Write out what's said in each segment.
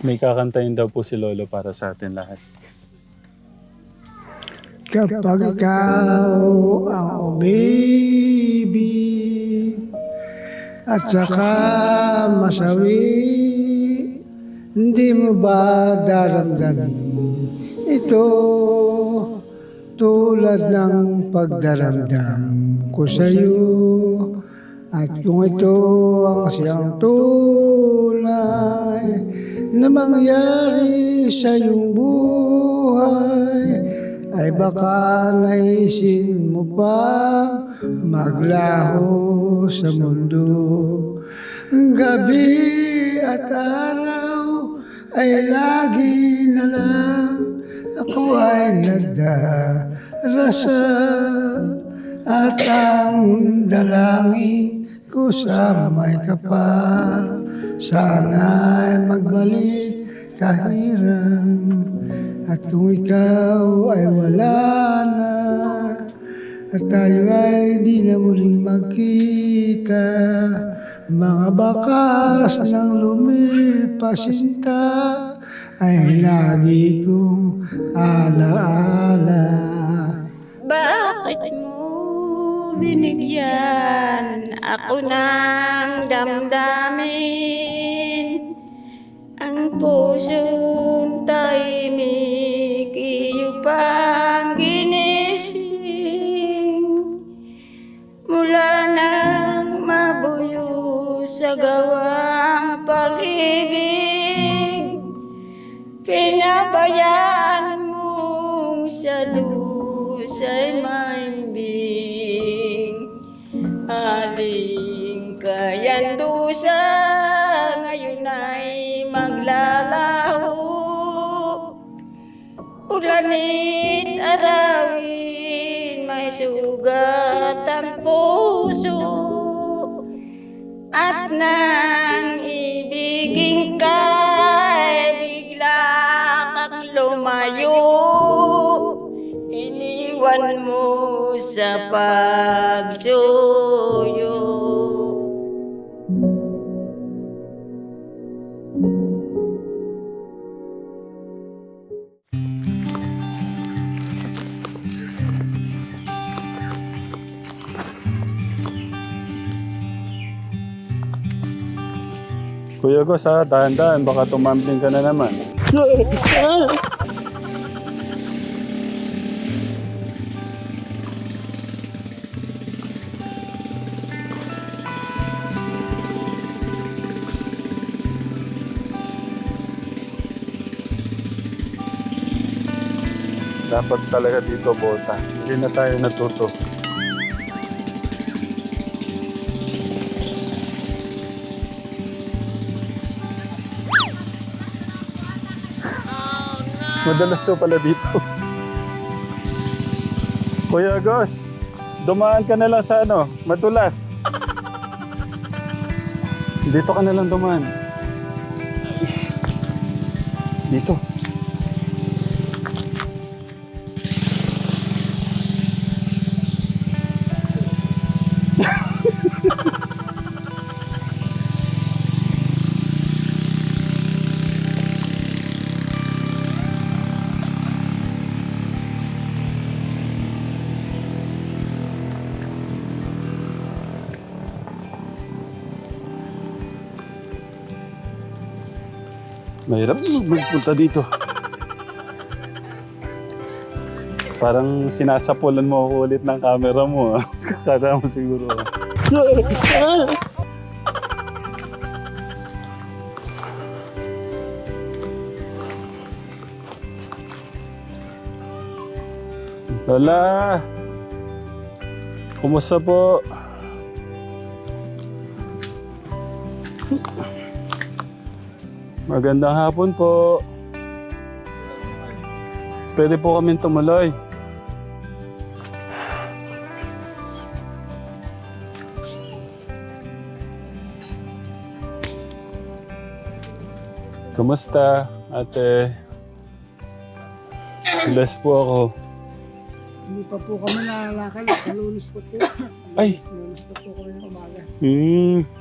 May kakantayin daw po si Lolo para sa atin lahat. Kapag ikaw ang umibig at saka masawi, hindi mo ba daramdamin ito tulad ng pagdaramdam ko sa at kung ito ang siyang tunay na mangyari sa iyong buhay ay baka naisin mo pa maglaho sa mundo. Gabi at araw ay lagi na lang ako ay nagdarasal at ang dalangin ko sa may kapal sana'y magbalik kahirang at kung ikaw ay wala na at tayo ay di na muling magkita mga bakas ng lumipasinta ay lagi kong alaala. Bakit mo binigyan. Ako ng damdamin? Ang pusong tahimik iyo pang ginising. Mula nang mabuyo sa gawang pag-ibig. Pinabayaan mong sa dusay maimbing kayan dusa ngayon ay maglalaho. Ulanit arawin may sugat ang puso. At nang ibigin ka bigla kang lumayo Iniwan mo sa pagsuyo Kuya Gus ha, dahan-dahan, baka tumambling ka na naman. Dapat talaga dito bota. Hindi na tayo natuto. Madalas so pala dito. Kuya Gus, dumaan ka na lang sa ano, matulas. Dito ka na lang dumaan. Dito. Mahirap magpunta dito. Parang sinasapulan mo ako ulit ng camera mo. ah. Kada mo siguro. ah. Lola! Kumusta po? Magandang hapon po. Pwede po kami tumuloy. Kumusta, ate? Bless po ako. Hindi pa po kami nalalakad. Kalunis po po. Ay! Lunis po po kami umaga. Hmm.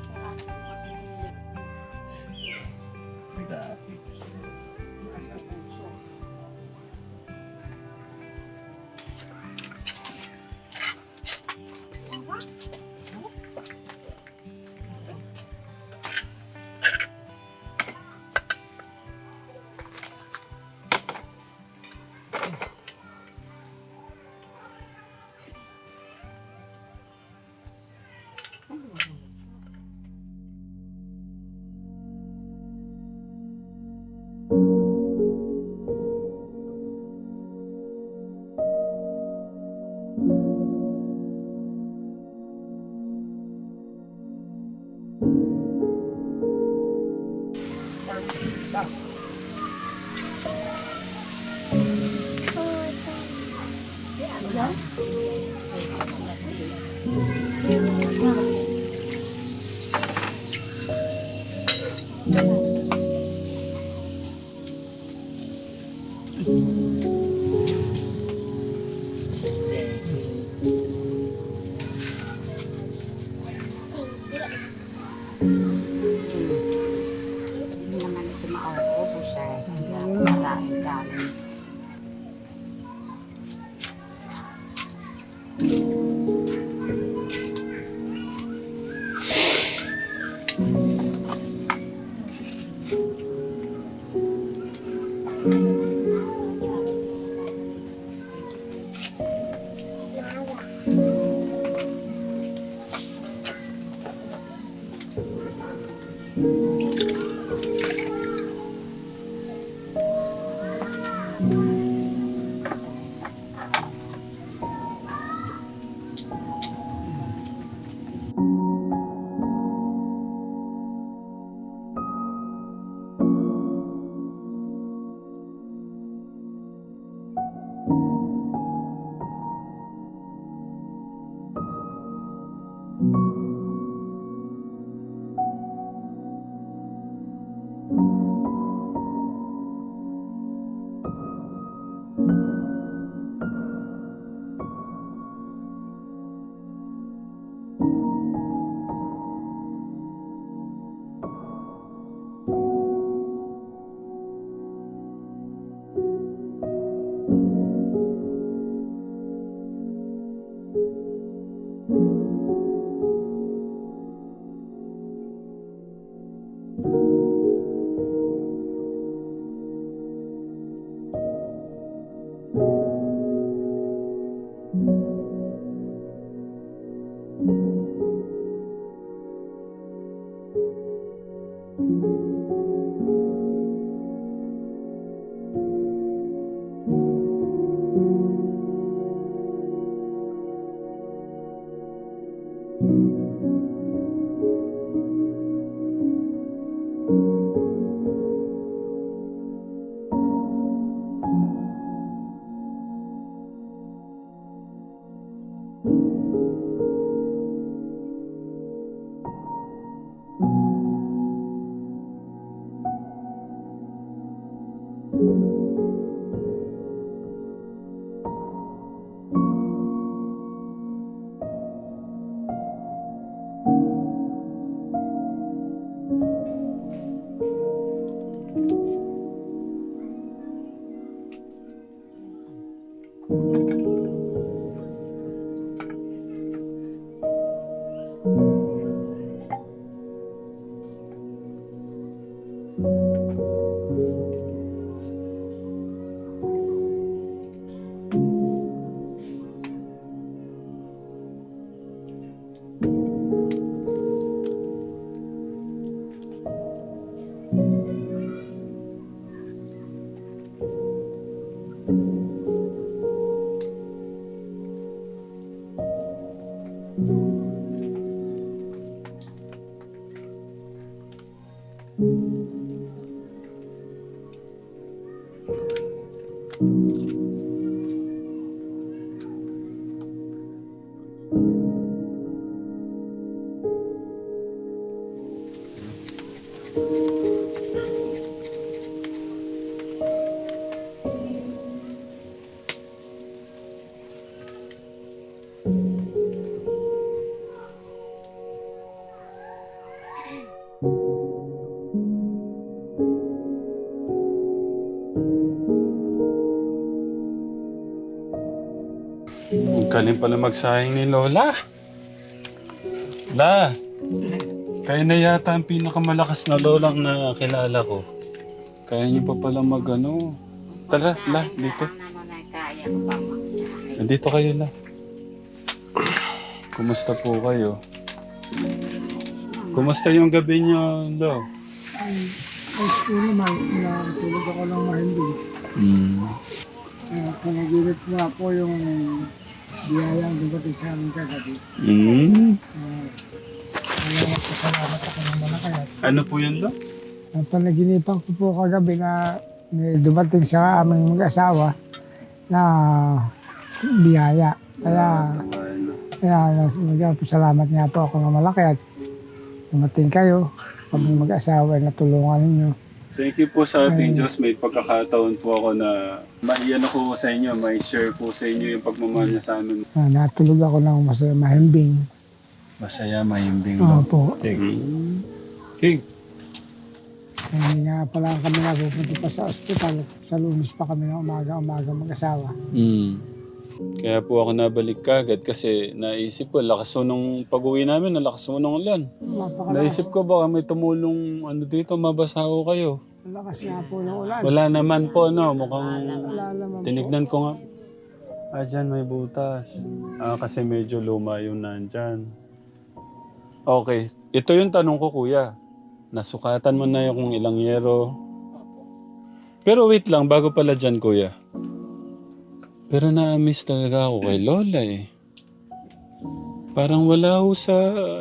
Hindi galing pala magsayang ni Lola. La, kayo na yata ang pinakamalakas na lolang na kilala ko. Kaya niyo pa pala mag ano. Tara, la, dito. Nandito kayo la. Kumusta po kayo? Kumusta yung gabi niyo, Lo? Ay, siguro naman, na tulog ako ng mahindi. Hmm. Uh, panaginip nga po yung biyayang dumating sa amin kagabi. Hmm. Uh, kaya pasalamat ako ng mga kaya. Ano po yan, Lo? Ang panaginipan ko po kagabi na may dumating sa aming mag-asawa na biyaya. Kaya, kaya salamat nga po ako ng malaki at dumating kayo. Kami mag-asawa ay natulungan ninyo. Thank you po sa ating Diyos. May pagkakataon po ako na maiyan ako sa inyo, may share po sa inyo yung pagmamahal niya sa amin. Ah, natulog ako ng masaya mahimbing. Masaya, mahimbing lang. Opo. King. King. Hindi nga pala kami napupunta pa sa ospital. Sa lunes pa kami na umaga-umaga mag-asawa. Mm. Kaya po ako nabalik kagad kasi naisip ko, lakas mo nung pag-uwi namin, nalakas mo nung ulan. Naisip ko baka may tumulong ano dito, mabasa ko kayo. Lakas nga po ng ulan. Wala naman po, no? Mukhang Wala naman po. tinignan ko nga. Ah, dyan may butas. Ah, kasi medyo luma yung nandyan. Okay. Ito yung tanong ko, kuya. Nasukatan mo na yung kung ilang yero. Pero wait lang, bago pala dyan, kuya. Pero na-miss talaga ako kay Lola eh. Parang wala ho sa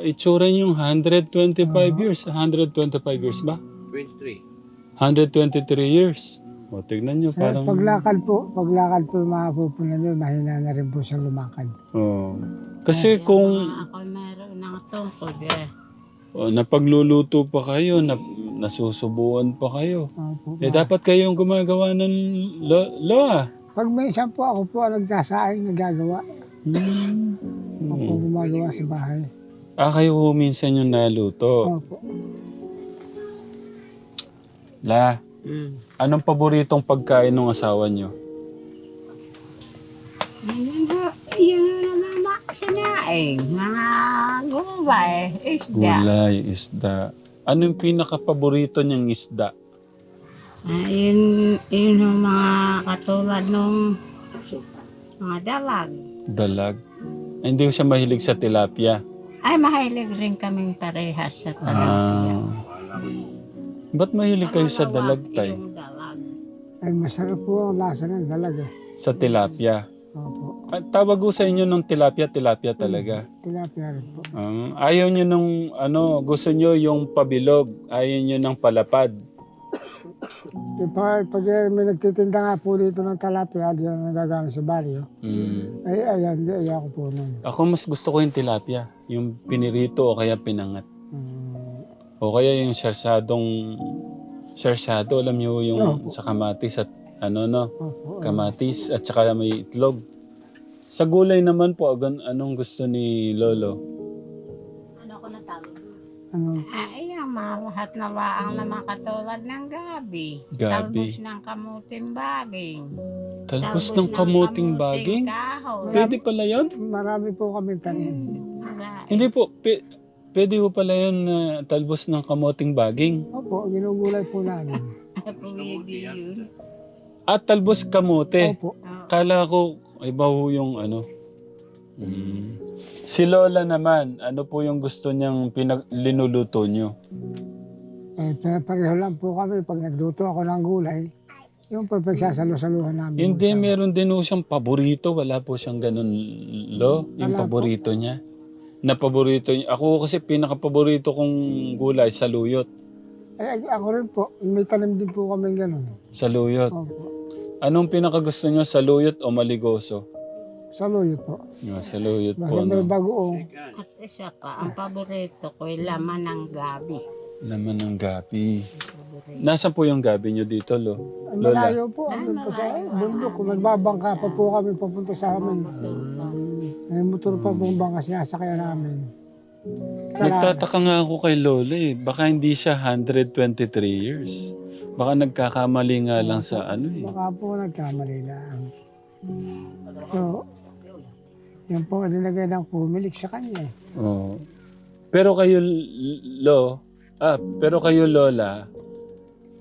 itsura yung 125 years. 125 years ba? 23. 123 years. O, tignan nyo, Sa parang... paglakad po, paglakad po yung mga pupunan nyo, mahina na rin po siyang lumakad. Oh. Kasi kung Ako meron ng tungkod eh. oh, napagluluto pa kayo, na, nasusubuan pa kayo, Opo. eh dapat kayong gumagawa ng lo, lo ah. Pag may isang po, ako po ang nagsasaing nagagawa. Hmm. Ako po gumagawa sa bahay. Ah, kayo ho minsan yung naluto. Opo. La, Mm. anong paboritong pagkain ng asawa nyo? Yun, yun naman ba sinaing? Mga gulay, isda. Gulay, isda. Anong pinaka-paborito niyang isda? Ah, yun, yun yung mga katulad nung mga dalag. Dalag. Ay, hindi ko siya mahilig sa tilapia. Ay, mahilig rin kaming parehas sa talapia. Ah. Ba't mahilig kayo sa dalag, tay? Yung dalag. Ay, masarap po ang lasa ng dalag eh. Sa tilapia. Opo. Ah, Tawag ko sa inyo ng tilapia, tilapia talaga. Tilapia rin po. Ah, ayaw nyo nung, ano, gusto nyo yung pabilog. Ayaw nyo ng palapad. Yung pa, pag eh, may nagtitinda nga po dito ng talapia, diyan nagagamit sa baryo. Mm. Ay, ayan, di, ayaw ko po nun. Ako mas gusto ko yung tilapia. Yung pinirito o kaya pinangat. Mm, O kaya yung sarsadong... Sarsado, alam nyo yung sa kamatis at ano no, opo. kamatis at saka may itlog. Sa gulay naman po, agan, anong gusto ni Lolo? Ano, Ay, ang mga lahat na laang naman katulad ng gabi. Gabi. Talbos ng kamuting baging. Talbos ng kamuting baging? kahoy. Pwede pala yun? marami po kami tanim. Wala. Hindi po, pe, pwede po pala yun na talbos ng kamuting baging. Opo, ginugulay po namin. Pwede yun. At talbos kamote. Opo. Kala ko, iba ho yung ano. Mm. Si Lola naman, ano po yung gusto niyang pinag linuluto niyo? Eh, pero pareho lang po kami pag nagluto ako ng gulay. Yung pag pagsasalo-saluhan namin. Hindi, meron din ho siyang paborito. Wala po siyang ganun, Lo, yung Wala po. paborito niya. Na paborito niya. Ako kasi pinaka-paborito kong gulay, saluyot. Eh, ako rin po. May tanim din po kami ganun. Saluyot. Opo. Anong pinaka-gusto niyo, saluyot o maligoso? Saluyot po. Yeah, saluyot Basta po, may no? bagoong. At isa pa, ang paborito ko ay laman ng gabi. Laman ng gabi. Nasaan po yung gabi niyo dito, Lo? Ang Lola. malayo po. Andun po sa bundok. Kung nagbabangka pa po kami papunta sa amin. May motor pa pong bangka sinasakyan namin. Nagtataka nga ako kay Lola eh. Baka hindi siya 123 years. Baka nagkakamali nga lang sa ano eh. Baka po nagkamali lang. So, yan po ang nilagay ng pumilik sa kanya. eh. Oo. Pero kayo, L- Lo, ah, pero kayo, Lola,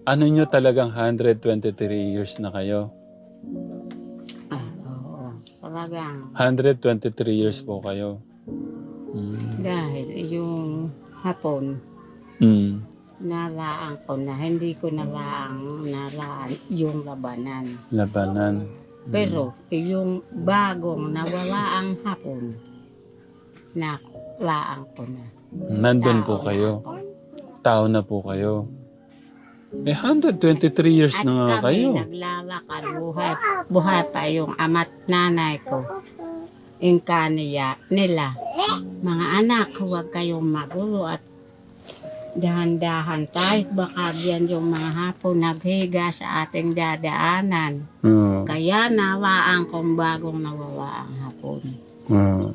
ano nyo talagang 123 years na kayo? Ah, oo. Talagang. 123 years po kayo. Mm. Dahil yung hapon, Mm. nalaan ko na, hindi ko nalaang nalaan yung labanan. Labanan. Pero yung bagong nawala ang hapon, nalaan ko na. Nandun po Tao kayo. na ako. Tao na po kayo. Eh, 123 years At na nga kami kayo. naglalakad. Buhay, buhay pa yung ama't nanay ko. Yung kaniya nila. Mga anak, huwag kayong magulo at dahan-dahan tayo. Baka diyan yung mga hapon naghiga sa ating dadaanan. Oo. Kaya nawaan kong bagong nawala ang hapon. Oo.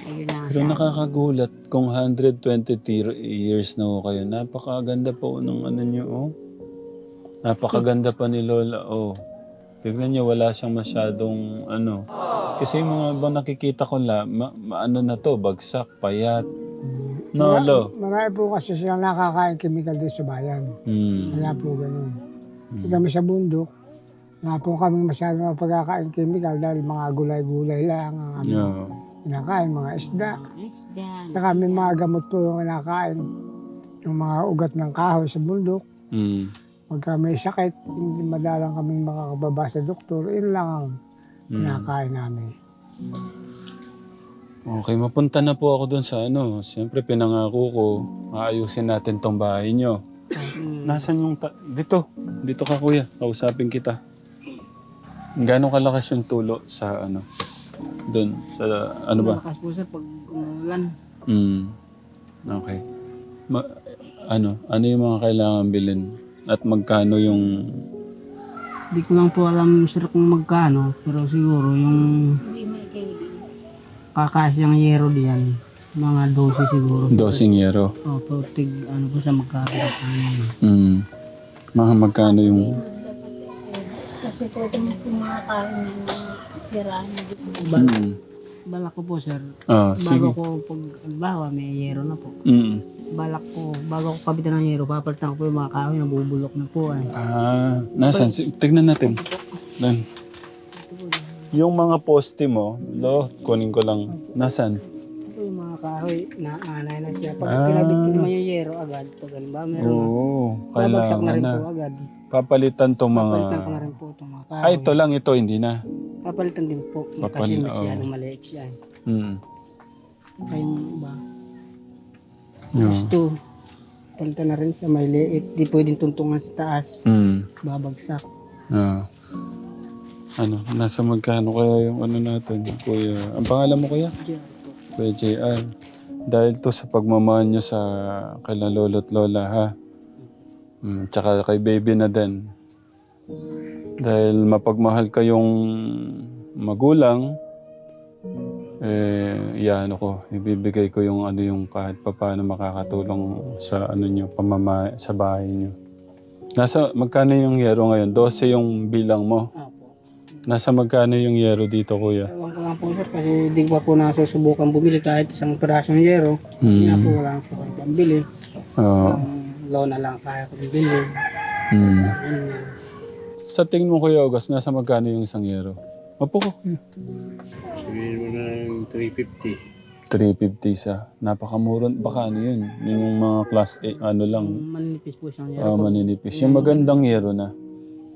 Ayun lang Pero sa nakakagulat kung 123 years na ho kayo. Napakaganda po ng ano nyo, oh. Napakaganda pa ni Lola, oh. Tignan niyo, wala siyang masyadong ano. Kasi yung mga bang nakikita ko la, ma- ma- ano na to, bagsak, payat. No, lo. Marami po kasi silang nakakain chemical dito sa bayan. Hmm. Kaya po ganun. Hindi kami sa bundok, nga po kami masyado mapagkakain chemical dahil mga gulay-gulay lang ang aming Yeah. kinakain, mga isda. isda. Saka may mga gamot po yung kinakain. Yung mga ugat ng kahoy sa bundok. Hmm. Pagka may sakit, hindi madalang kaming makakababa sa doktor. Yun lang ang Hmm. kinakain namin. Okay, mapunta na po ako dun sa ano. Siyempre, pinangako ko, maayusin natin tong bahay nyo. Mm. Nasaan yung... Ta- dito. Dito ka, kuya. Kausapin kita. Gano'ng kalakas yung tulo sa ano? Doon, sa ano ba? Malakas po sa pag umulan. Mm. Okay. Ma- ano? Ano yung mga kailangan bilhin? At magkano yung... Di ko lang po alam sir kung magkano, pero siguro yung kakasyang yero diyan, mga 12 siguro. Dosing yero? O, pero tig, ano po sa magkano. Mm. Mga magkano yung... Kasi pwede mo kumakain ng mga siraan. Mm. Balak ko po sir, Ah, sige. bago ko pag bawa may yero na po. Mm. Balak ko, bago ko kapitan ng yero, papalitan ko po yung mga kahoy na bubulok na po ay. Ah, nasan? Tignan natin. Nan. Yung mga poste mo, lo, kunin ko lang. Nasan? Ito yung mga kahoy na anay na siya. Pag Ah. kinabit ko naman yung yero agad, pag ano ba, meron na. Oo, Babagsak na kailangan rin na. po agad. Papalitan tong mga... Papalitan ko na rin po itong mga kahoy. Ay, ito lang, ito, hindi na. Papalitan din po. Papal- Kasi masyadong oh. maliit siya. Mm. Kaya yung ba, Yeah. gusto, palitan na rin siya, may liit. Di pwedeng tuntungan sa taas, Mm. babagsak. Ah. Ano, nasa magkano kaya yung ano natin, kuya? Ang pangalan mo, kuya? Kuya JR. Dahil to sa pagmamahal nyo sa kala lolo't lola, ha? Mm, tsaka kay baby na din. Dahil mapagmahal kayong magulang, eh, yan ko, ibibigay ko yung ano yung kahit pa paano makakatulong sa ano nyo, pamama, sa bahay nyo. Nasa, magkano yung yero ngayon? 12 yung bilang mo. Apo. Nasa magkano yung yero dito, kuya? Ewan ko lang po sir, kasi di ba po nasusubukan bumili kahit isang pirasong yero. Hindi na po Mm. wala po kayo pambili. Oo. Ang loan na lang kaya ko bili. Mm. Sa tingin mo, Kuya August, nasa magkano yung isang yero? Opo ko, kuya. Sabihin mo na ng 350. 350 sa. Napakamura. Baka ano yun? Yun Yung mga class A, ano lang, Manipis po siyang yero. ah, maninipis. Yung magandang yero na.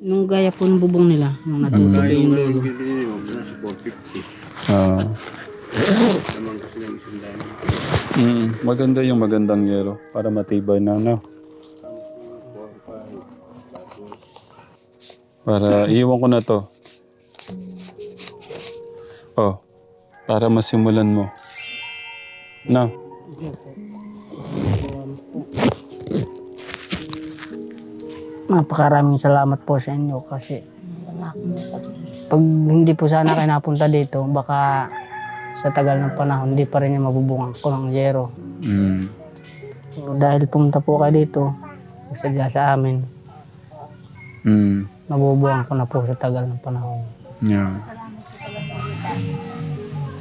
Nung gaya po ng bubong nila, nung natutuloy Kaya yung dulo. 450. Ah. Mm, maganda yung magandang yero para matibay na, no? Para, iwan ko na to. Oh, para masimulan mo. No? Napakaraming salamat po sa inyo kasi pag hindi po sana kayo napunta dito, baka sa tagal ng panahon, hindi pa rin yung mabubungan ko ng yero. Mm. So, dahil pumunta po kayo dito, sadya sa amin, Mm. mabubuhan ko na po sa tagal ng panahon. Yeah.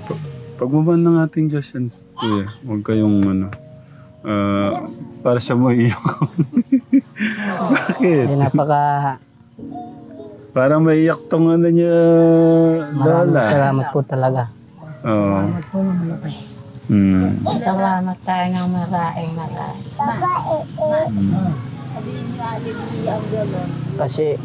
Pa- Pagmamahal ng ating Diyos yan, kuya. Huwag kayong ano. ah, para siya mo iyak. Bakit? Kaya napaka Parang maiyak tong ano niya, maraming Lola. salamat po talaga. Oo. Mm. Salamat tayo ng maraming maraming. Kasi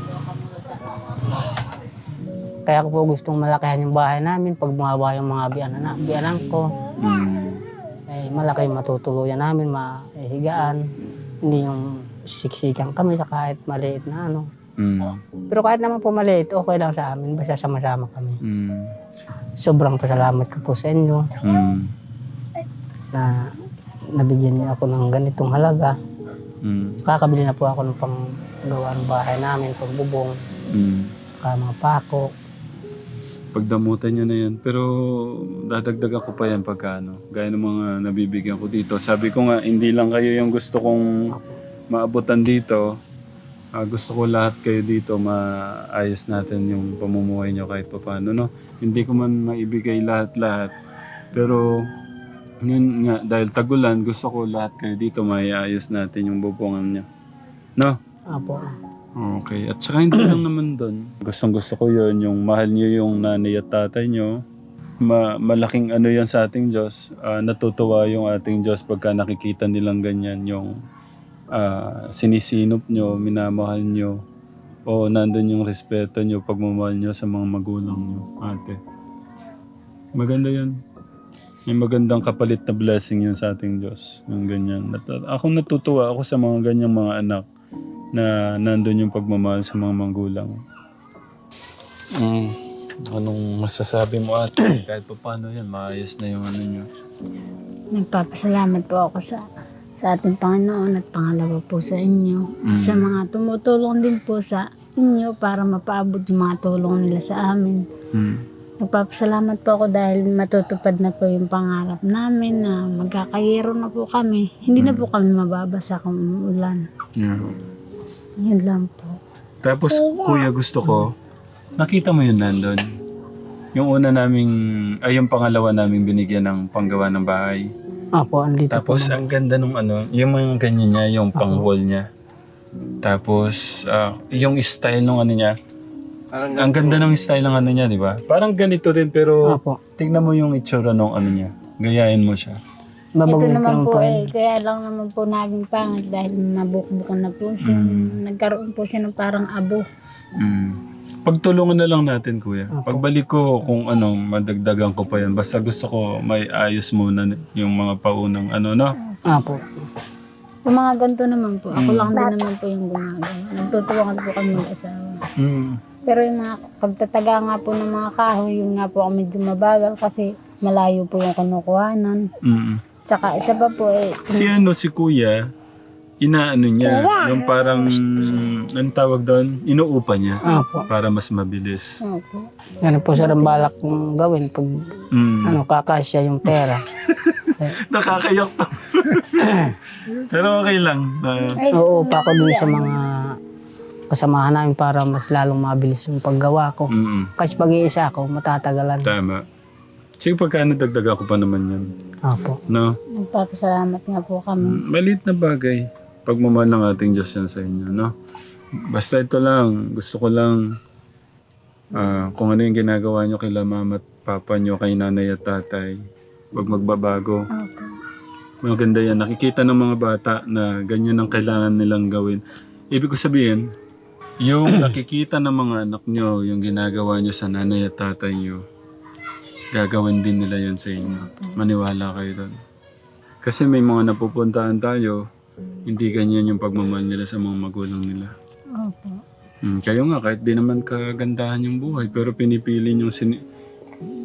kaya ko po gustong malakihan yung bahay namin pag bumaba yung mga biyanan, na, biyanan ko. Mm. Eh, malaki yung matutuluyan namin, mahihigaan. Hindi yung siksikan kami sa kahit maliit na ano. Mm. Pero kahit naman po maliit, okay lang sa amin. Basta sama-sama kami. Mm. Sobrang pasalamat ko po sa inyo Mm. na nabigyan niyo ako ng ganitong halaga. Mm. Kakabili na po ako ng panggawa ng bahay namin, pagbubong, Mm. saka mga pako. Pagdamutan nyo na yan. Pero dadagdagan ko pa yan pagka ano. Gaya ng mga nabibigyan ko dito. Sabi ko nga, hindi lang kayo yung gusto kong maabutan dito. Ah, gusto ko lahat kayo dito maayos natin yung pamumuhay nyo kahit pa paano. No? Hindi ko man maibigay lahat-lahat. Pero yun nga, dahil tagulan, gusto ko lahat kayo dito maiayos natin yung bubungan nyo. No? Apo. Okay. At saka hindi lang naman doon. Gustong gusto ko yun, yung mahal niyo yung nanay at tatay niyo. Ma malaking ano yan sa ating Diyos. Ah, natutuwa yung ating Diyos pagka nakikita nilang ganyan yung ah, sinisinop nyo, minamahal nyo. O nandun yung respeto nyo, pagmamahal nyo sa mga magulang nyo, ate. Maganda yun. May magandang kapalit na blessing yun sa ating Diyos. Yung ganyan. Nat- ako natutuwa ako sa mga ganyang mga anak na nandun yung pagmamahal sa mga magulang. Mm. Anong masasabi mo ate? Kahit pa paano yan, maayos na yung ano nyo. Nagpapasalamat po ako sa sa ating Panginoon at pangalawa po sa inyo. At Sa mga tumutulong din po sa inyo para mapaabot yung mga tulong nila sa amin. Mm. Nagpapasalamat po ako dahil matutupad na po yung pangarap namin na magkakayero na po kami. Hindi na po kami mababasa kung umuulan. Yeah. Yun lang po. Tapos kuya gusto ko, nakita mo yun nandun? Yung una naming, ay yung pangalawa naming binigyan ng panggawa ng bahay. Apo, andito Tapos po. ang ganda nung ano, yung mga ganyan niya, yung pang-wall niya. Tapos ah, yung style nung ano niya, Parang ang ganda ng style ng ano niya, di ba? Parang ganito rin pero Apo. tignan mo yung itsura nung ano niya. Gayahin mo siya. Ito naman po eh, kaya lang naman po naging pangit dahil mabukbuk na po siya. Nagkaroon po siya ng parang abo. Mm. Pagtulungan na lang natin, kuya. Pagbalik ko kung ano, madagdagan ko pa yan. Basta gusto ko may ayos muna yung mga paunang ano, no? Apo. Yung mga ganito naman po, ako lang din naman po yung gumagawa. Nagtutulungan po kami mag-asawa. Mm. Pero yung mga pagtataga nga po ng mga kahoy, yun nga po ako medyo mabagal kasi malayo po yung kinukuhanan. Mm. Tsaka isa pa po eh, Si ano, si kuya, inaano niya, yung parang, anong tawag doon? Inuupa niya Apo. para mas mabilis. ano po, Ganun po sir ang balak kong gawin pag Mm. ano, kakasya yung pera. Nakakayak pa. Pero okay lang. na Oo, pa ako dun sa mga kasamahan namin para mas lalong mabilis yung paggawa ko. mm Kasi pag-iisa ako, matatagalan. Tama. Sige, pagkano dagdagan ko pa naman yan. Apo. No? nagpapasalamat nga po kami. Maliit na bagay. Pagmamahal ng ating Diyos yan sa inyo, no? Basta ito lang, gusto ko lang ah, kung ano yung ginagawa nyo kay mama at papa nyo, kay nanay at tatay, huwag magbabago. Opo. Maganda yan. Nakikita ng mga bata na ganyan ang kailangan nilang gawin. Ibig ko sabihin, yung nakikita ng mga anak nyo, yung ginagawa nyo sa nanay at tatay nyo, gagawin din nila yan sa inyo. Maniwala kayo doon. Kasi may mga napupuntahan tayo, hindi ganyan yung pagmamahal nila sa mga magulang nila. Opo. Hmm, kayo nga, kahit di naman kagandahan yung buhay, pero pinipili nyo sini-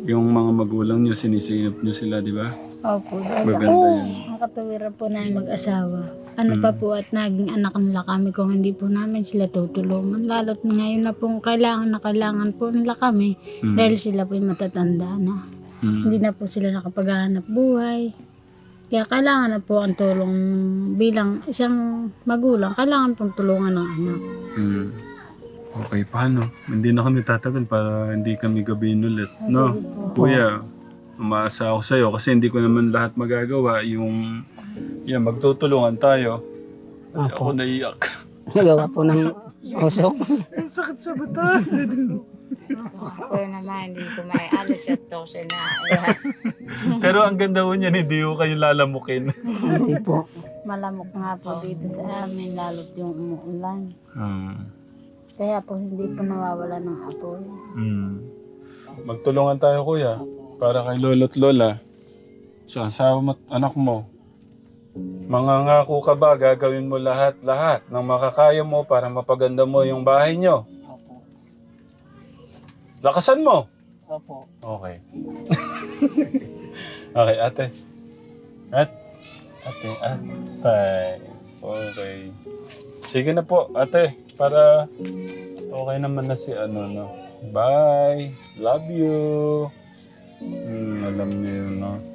yung mga magulang nyo, sinisinip nyo sila, di ba? Opo. Maganda yan. ang katuwiran po namin mag-asawa. Ano pa po at naging anak nila kami kung hindi po namin sila tutulungan. Lalo't ngayon na po kailangan na kailangan po nila kami Mm. dahil sila po yung matatanda na. Hmm. Hindi na po sila nakapaghahanap buhay. Kaya kailangan na po ang tulong bilang isang magulang. Kailangan pong tulungan ng anak. Hmm. Okay, paano? Hindi na kami tatagal para hindi kami gabihin ulit. No? Kuya, umaasa ako sa'yo kasi hindi ko naman lahat magagawa. Yung, yan, magtutulungan tayo. Ay, Apo. Ako naiyak. Nagawa po ng usok. Ang sakit sa mata. Ako naman, hindi ko may alis at tose na. Pero ang ganda ho niyan, hindi ho kayo lalamukin. Hindi po. Malamok nga po dito sa amin, lalo't yung umuulan. Hmm. Kaya po hindi po nawawala ng apoy. Hmm. Magtulungan tayo kuya para kay lolo't lola. Sa asawa mo at anak mo. Mangangako ka ba, gagawin mo lahat-lahat ng makakaya mo para mapaganda mo yung bahay nyo? Lakasan mo! Opo. Okay. okay, ate. At, ate, atay. Okay. Sige na po, ate. Para okay naman na si ano, no. Bye. Love you. Hmm, alam niyo yun, no.